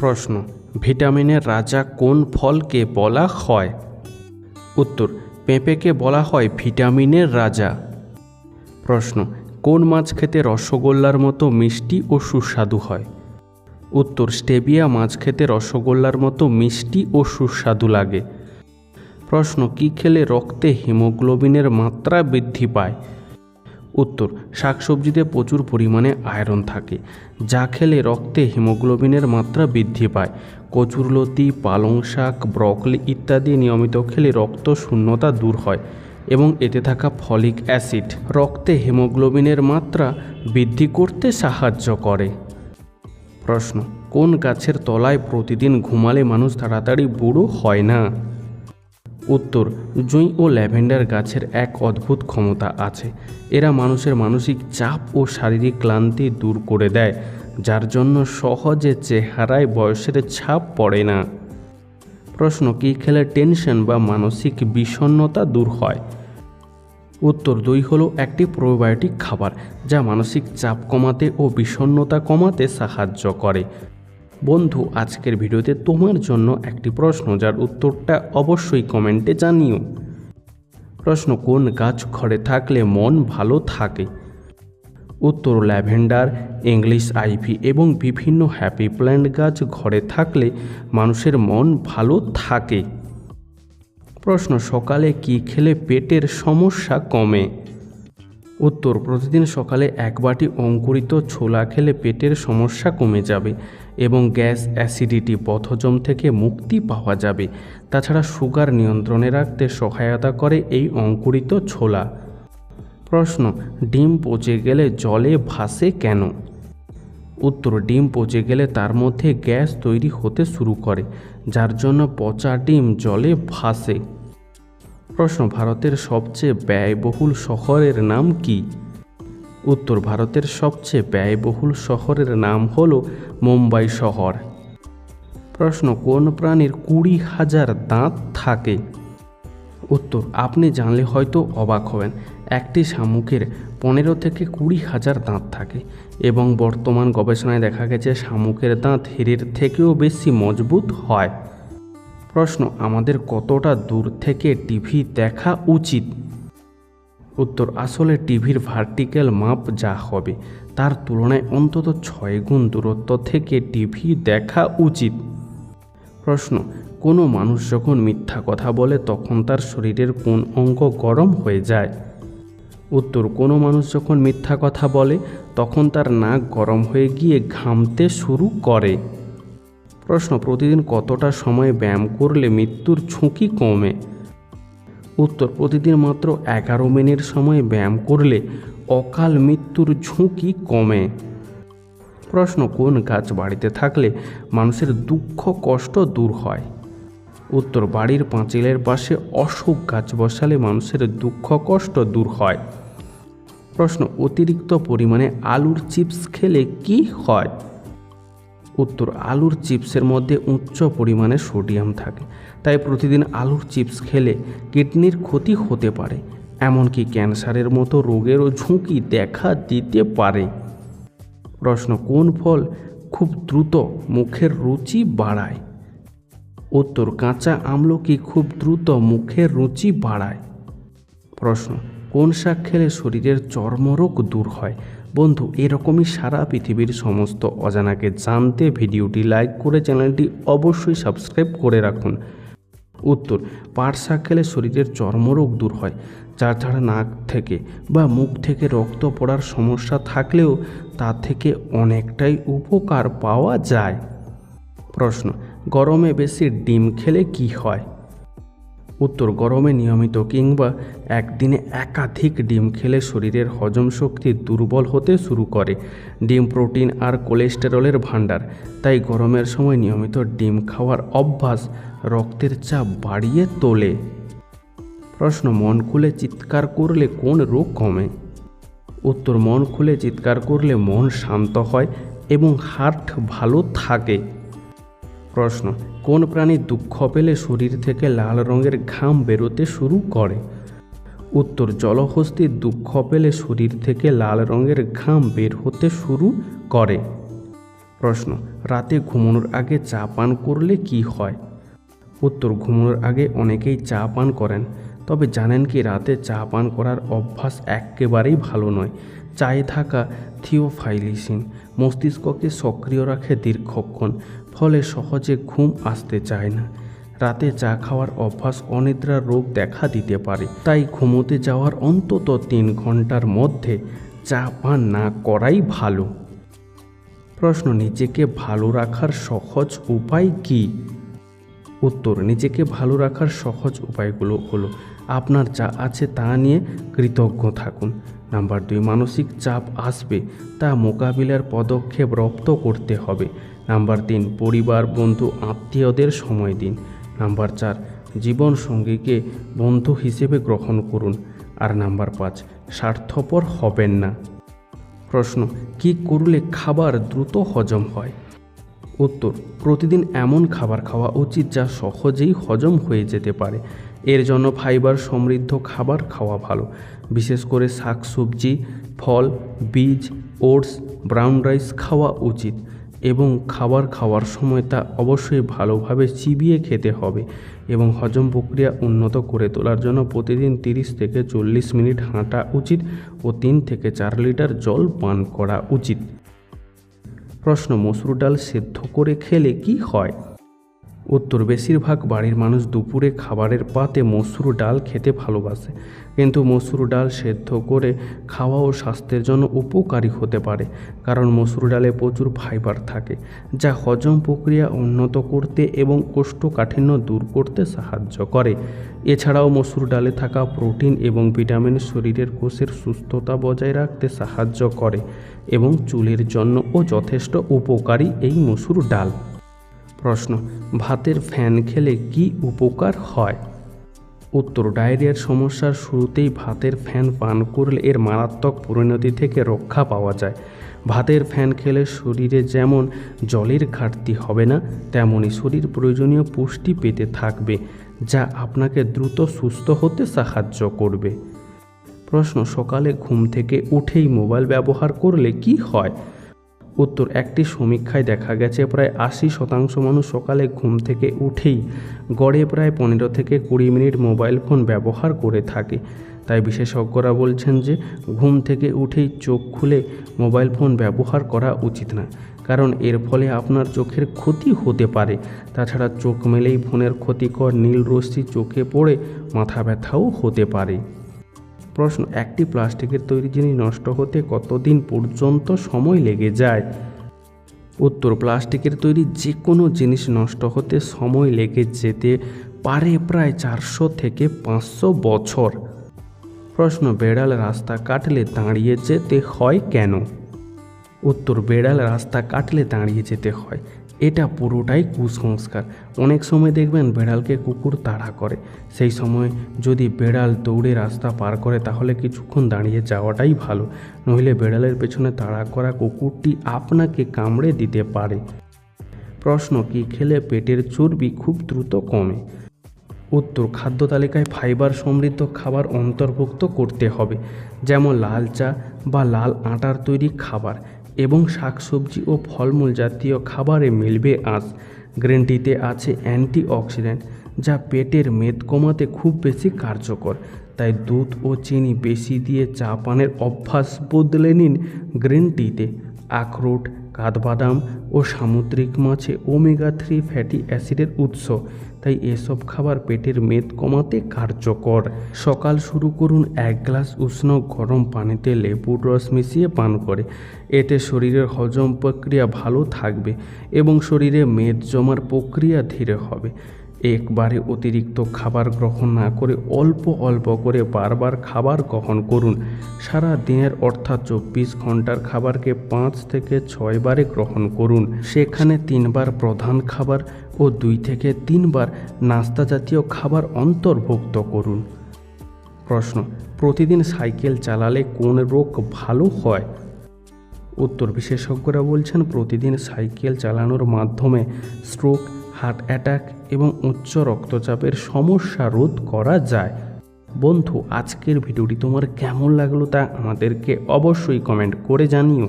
প্রশ্ন, ভিটামিনের রাজা কোন ফলকে বলা হয়? উত্তর, পেঁপেকে বলা হয় ভিটামিনের রাজা। প্রশ্ন, কোন মাছ খেতে রসগোল্লার মতো মিষ্টি ও সুস্বাদু হয়? উত্তর, স্টেবিয়া মাছ খেতে রসগোল্লার মতো মিষ্টি ও সুস্বাদু লাগে। প্রশ্ন, কি খেলে রক্তে হিমোগ্লোবিনের মাত্রা বৃদ্ধি পায়? উত্তর, শাকসবজিতে প্রচুর পরিমাণে আয়রন থাকে, যা খেলে রক্তে হিমোগ্লোবিনের মাত্রা বৃদ্ধি পায়। কচুরলতি, পালং শাক, ব্রকলি ইত্যাদি নিয়মিত খেলে রক্ত শূন্যতা দূর হয় এবং এতে থাকা ফলিক অ্যাসিড রক্তে হিমোগ্লোবিনের মাত্রা বৃদ্ধি করতে সাহায্য করে। প্রশ্ন, কোন গাছের তলায় প্রতিদিন ঘুমালে মানুষ তাড়াতাড়ি বুড়ো হয় না? উত্তর, জুঁই ও ল্যাভেন্ডার গাছের এক অদ্ভুত ক্ষমতা আছে। এরা মানুষের মানসিক চাপ ও শারীরিক ক্লান্তি দূর করে দেয়, যার জন্য সহজে চেহারায় বয়সের ছাপ পড়ে না। প্রশ্ন, কী খেলে টেনশন বা মানসিক বিষণ্ণতা দূর হয়? উত্তর, দই হলো একটি প্রোবায়োটিক খাবার, যা মানসিক চাপ কমাতে ও বিষণ্ণতা কমাতে সাহায্য করে। বন্ধু, আজকের ভিডিওতে তোমার জন্য একটি প্রশ্ন, যার উত্তরটা অবশ্যই কমেন্টে জানিও। প্রশ্ন, কোন গাছ ঘরে থাকলে মন ভালো থাকে? উত্তর, ল্যাভেন্ডার, ইংলিশ, আইভি এবং বিভিন্ন হ্যাপি প্ল্যান্ট গাছ ঘরে থাকলে মানুষের মন ভালো থাকে। প্রশ্ন, সকালে কি খেলে পেটের সমস্যা কমে? উত্তর, প্রতিদিন সকালে এক বাটি অঙ্কুরিত ছোলা খেলে পেটের সমস্যা কমে যাবে। এবং গ্যাস অ্যাসিডিটি পথজম থেকে মুক্তি পাওয়া যাবে। তাছাড়া সুগার নিয়ন্ত্রণে রাখতে সহায়তা করে এই অঙ্কুরিত ছোলা। প্রশ্ন, ডিম পচে গেলে জলে ভাসে কেন? উত্তর, ডিম পচে গেলে তার মধ্যে গ্যাস তৈরি হতে শুরু করে, যার জন্য পচা ডিম জলে ভাসে। প্রশ্ন, ভারতের সবচেয়ে ব্যয়বহুল শহরের নাম কি? উত্তর ভারতের সবচেয়ে ব্যয়বহুল শহরের নাম হল মুম্বাই শহর। প্রশ্ন, কোন প্রাণীর কুড়ি হাজার দাঁত থাকে? উত্তর, আপনি জানলে হয়তো অবাক হবেন, একটি শামুকের পনেরো থেকে কুড়ি হাজার দাঁত থাকে এবং বর্তমান গবেষণায় দেখা গেছে শামুকের দাঁত হিরের থেকেও বেশি মজবুত হয়। প্রশ্ন, আমাদের কতটা দূর থেকে টিভি দেখা উচিত? উত্তর, আসলে টিভির ভার্টিক্যাল মাপ যা হবে, তার তুলনায় অন্তত ছয় গুণ দূরত্ব থেকে টিভি দেখা উচিত। প্রশ্ন, কোনো মানুষ যখন মিথ্যা কথা বলে, তখন তার শরীরের কোন অঙ্গ গরম হয়ে যায়? উত্তর, কোনো মানুষ যখন মিথ্যা কথা বলে, তখন তার নাক গরম হয়ে গিয়ে ঘামতে শুরু করে। প্রশ্ন, প্রতিদিন কতটা সময় ব্যায়াম করলে মৃত্যুর ঝুঁকি কমে? উত্তর, প্রতিদিন মাত্র এগারো মিনিট সময় ব্যায়াম করলে অকাল মৃত্যুর ঝুঁকি কমে। প্রশ্ন, কোন গাছ বাড়িতে থাকলে মানুষের দুঃখ, কষ্ট দূর হয়? উত্তর, বাড়ির পাঁচিলের পাশে অশোক গাছ বসালে মানুষের দুঃখ, কষ্ট দূর হয়। প্রশ্ন, অতিরিক্ত পরিমাণে আলুর চিপস খেলে কি হয়? উত্তর, আলুর চিপসের মধ্যে উচ্চ পরিমাণে সোডিয়াম থাকে। তাই প্রতিদিন আলুর চিপস খেলে কিডনির ক্ষতি হতে পারে, এমনকি ক্যান্সারের মতো রোগেরও ঝুঁকি দেখা দিতে পারে। প্রশ্ন, কোন ফল খুব দ্রুত মুখের রুচি বাড়ায়? উত্তর, কাঁচা আমলকি খুব দ্রুত মুখের রুচি বাড়ায়। প্রশ্ন, কোন শাক খেলে শরীরের চর্মরোগ দূর হয়? বন্ধু, এরকমই সারা পৃথিবীর সমস্ত অজানাকে জানতে ভিডিওটি লাইক করে চ্যানেলটি অবশ্যই সাবস্ক্রাইব করে রাখুন। উত্তর পাট শাক খেলে শরীরের চর্মরোগ দূর হয়, যার ছাড়া নাক থেকে বা মুখ থেকে রক্ত পড়ার সমস্যা থাকলেও তা থেকে অনেকটাই উপকার পাওয়া যায়। প্রশ্ন, গরমে বেশি ডিম খেলে কি হয়? উত্তর গরমে নিয়মিত কিংবা একদিনে একাধিক ডিম খেলে শরীরের হজম শক্তি দুর্বল হতে শুরু করে। ডিম প্রোটিন আর কোলেস্টেরলের ভাণ্ডার, তাই গরমের সময় নিয়মিত ডিম খাওয়ার অভ্যাস রক্তের চাপ বাড়িয়ে তোলে। প্রশ্ন, মন খুলে চিৎকার করলে কোন রোগ কমে? উত্তর, মন খুলে চিৎকার করলে মন শান্ত হয় এবং হার্ট ভালো থাকে। প্রশ্ন, কোন প্রাণী দুঃখ পেলে শরীর থেকে লাল রঙের ঘাম বেরোতে শুরু করে? উত্তর, জলহস্তি দুঃখ পেলে শরীর থেকে লাল রঙের ঘাম বের হতে শুরু করে। প্রশ্ন, রাতে ঘুমানোর আগে চা পান করলে কি হয়? উত্তর, ঘুমানোর আগে অনেকেই চা পান করেন, তবে জানেন কি রাতে চা পান করার অভ্যাস একেবারেই ভালো নয়। চায়ে থাকা থিওফাইলিসিন মস্তিষ্ককে সক্রিয় রাখে দীর্ঘক্ষণ ফলে সহজে ঘুম আসতে চায় না। রাতে চা খাওয়ার অভ্যাস অনিদ্রা রোগ দেখা দিতে পারে। তাই ঘুমোতে যাওয়ার অন্তত তিন ঘণ্টার মধ্যে চা পান না করাই ভালো। প্রশ্ন, নিজেকে ভালো রাখার সহজ উপায় কী? উত্তর, নিজেকে ভালো রাখার সহজ উপায়গুলো হলো, আপনার যা আছে তা নিয়ে কৃতজ্ঞ থাকুন। নাম্বার দুই, মানসিক চাপ আসবে, তা মোকাবিলার পদক্ষেপ রপ্ত করতে হবে। নাম্বার তিন, পরিবার, বন্ধু, আত্মীয়দের সময় দিন। নাম্বার চার, জীবন সঙ্গীকে বন্ধু হিসেবে গ্রহণ করুন। আর নাম্বার পাঁচ, স্বার্থপর হবেন না। প্রশ্ন, কি করলে খাবার দ্রুত হজম হয়? উত্তর, প্রতিদিন এমন খাবার খাওয়া উচিত যা সহজেই হজম হয়ে যেতে পারে। এর জন্য ফাইবার সমৃদ্ধ খাবার খাওয়া ভালো। বিশেষ করে শাকসবজি, ফল, বীজ, ওটস, ব্রাউন রাইস খাওয়া উচিত। এবং খাবার খাওয়ার সময় তা অবশ্যই ভালোভাবে চিবিয়ে খেতে হবে এবং হজম প্রক্রিয়া উন্নত করে তোলার জন্য প্রতিদিন তিরিশ থেকে চল্লিশ মিনিট হাঁটা উচিত ও তিন থেকে চার লিটার জল পান করা উচিত। প্রশ্ন, মসুর ডাল সেদ্ধ করে খেলে কি হয়? উত্তর, বেশিরভাগ বাড়ির মানুষ দুপুরে খাবারের পাতে মসুর ডাল খেতে ভালোবাসে। কিন্তু মসুর ডাল সেদ্ধ করে খাওয়াও স্বাস্থ্যের জন্য উপকারী হতে পারে, কারণ মসুর ডালে প্রচুর ফাইবার থাকে, যা হজম প্রক্রিয়া উন্নত করতে এবং কোষ্ঠকাঠিন্য দূর করতে সাহায্য করে। এছাড়াও মসুর ডালে থাকা প্রোটিন এবং ভিটামিন শরীরের কোষের সুস্থতা বজায় রাখতে সাহায্য করে এবং চুলের জন্যও যথেষ্ট উপকারী এই মসুর ডাল। প্রশ্ন, ভাতের ফ্যান খেলে কি উপকার হয়? উত্তর, ডায়রিয়ার সমস্যার শুরুতেই ভাতের ফ্যান পান করলে এর মারাত্মক পরিণতি থেকে রক্ষা পাওয়া যায়। ভাতের ফ্যান খেলে শরীরে যেমন জলের ঘাটতি হবে না তেমনই শরীর প্রয়োজনীয় পুষ্টি পেতে থাকবে, যা আপনাকে দ্রুত সুস্থ হতে সাহায্য করবে। প্রশ্ন, সকালে ঘুম থেকে উঠেই মোবাইল ব্যবহার করলে কি হয়? উত্তর, একটি সমীক্ষায় দেখা গেছে প্রায় আশি শতাংশ মানুষ সকালে ঘুম থেকে উঠেই গড়ে প্রায় পনেরো থেকে কুড়ি মিনিট মোবাইল ফোন ব্যবহার করে থাকে। তাই বিশেষজ্ঞরা বলছেন যে, ঘুম থেকে উঠেই চোখ খুলে মোবাইল ফোন ব্যবহার করা উচিত না, কারণ এর ফলে আপনার চোখের ক্ষতি হতে পারে। তাছাড়া চোখ মেলেই ফোনের ক্ষতিকর নীল রশ্মি চোখে পড়ে মাথা ব্যথাও হতে পারে। প্রশ্ন, একটি প্লাস্টিকের তৈরি জিনিস নষ্ট হতে কতদিন পর্যন্ত সময় লেগে যায়? উত্তর, প্লাস্টিকের তৈরি যে কোনো জিনিস নষ্ট হতে সময় লেগে যেতে পারে প্রায় চারশো থেকে পাঁচশো বছর। প্রশ্ন, বেড়াল রাস্তা কাটলে দাঁড়িয়ে যেতে হয় কেন? উত্তর, বেড়াল রাস্তা কাটলে দাঁড়িয়ে যেতে হয়। এটা পুরোটাই কুসংস্কার। অনেক সময় দেখবেন বেড়ালকে কুকুর তাড়া করে। সেই সময় যদি বেড়াল দৌড়ে রাস্তা পার করে, তাহলে কিছুক্ষণ দাঁড়িয়ে যাওয়াটাই ভালো। নইলে বেড়ালের পেছনে তাড়া করা কুকুরটি আপনাকে কামড়ে দিতে পারে। প্রশ্ন, কি খেলে পেটের চর্বি খুব দ্রুত কমে? উত্তর, খাদ্য তালিকায় ফাইবার সমৃদ্ধ খাবার অন্তর্ভুক্ত করতে হবে। যেমন লাল চা বা লাল আটার তৈরি খাবার। এবং শাকসবজি ও ফলমূল জাতীয় খাবারে মিলবে আঁশ। গ্রিন টিতে আছে অ্যান্টি অক্সিডেন্ট যা পেটের মেদ কমাতে খুব বেশি কার্যকর। তাই দুধ ও চিনি বেশি দিয়ে চা পানের অভ্যাস বদলে নিন গ্রিন টিতে। আখরোট কাঠবাদাম ও সামুদ্রিক মাছে ওমেগা থ্রি ফ্যাটি অ্যাসিডের উৎস। তাই এসব খাবার পেটের মেদ কমাতে কার্যকর। সকাল শুরু করুন এক গ্লাস উষ্ণ গরম পানিতে লেবুর রস মিশিয়ে পান করে। এতে শরীরের হজম প্রক্রিয়া ভালো থাকবে এবং শরীরে মেদ জমার প্রক্রিয়া ধীরে হবে। একবারে অতিরিক্ত খাবার গ্রহণ না করে অল্প অল্প করে বারবার খাবার গ্রহণ করুন। সারা দিনের অর্থাৎ চব্বিশ ঘণ্টার খাবারকে পাঁচ থেকে ছয় বারে গ্রহণ করুন। সেখানে তিনবার প্রধান খাবার ও দুই থেকে তিনবার নাস্তা জাতীয় খাবার অন্তর্ভুক্ত করুন। প্রশ্ন, প্রতিদিন সাইকেল চালালে কোন রোগ ভালো হয়? উত্তর, বিশেষজ্ঞরা বলছেন প্রতিদিন সাইকেল চালানোর মাধ্যমে স্ট্রোক হার্ট অ্যাটাক এবং উচ্চ রক্তচাপের সমস্যা রোধ করা যায়। বন্ধু, আজকের ভিডিওটি তোমার কেমন লাগল তা আমাদেরকে অবশ্যই কমেন্ট করে জানিও।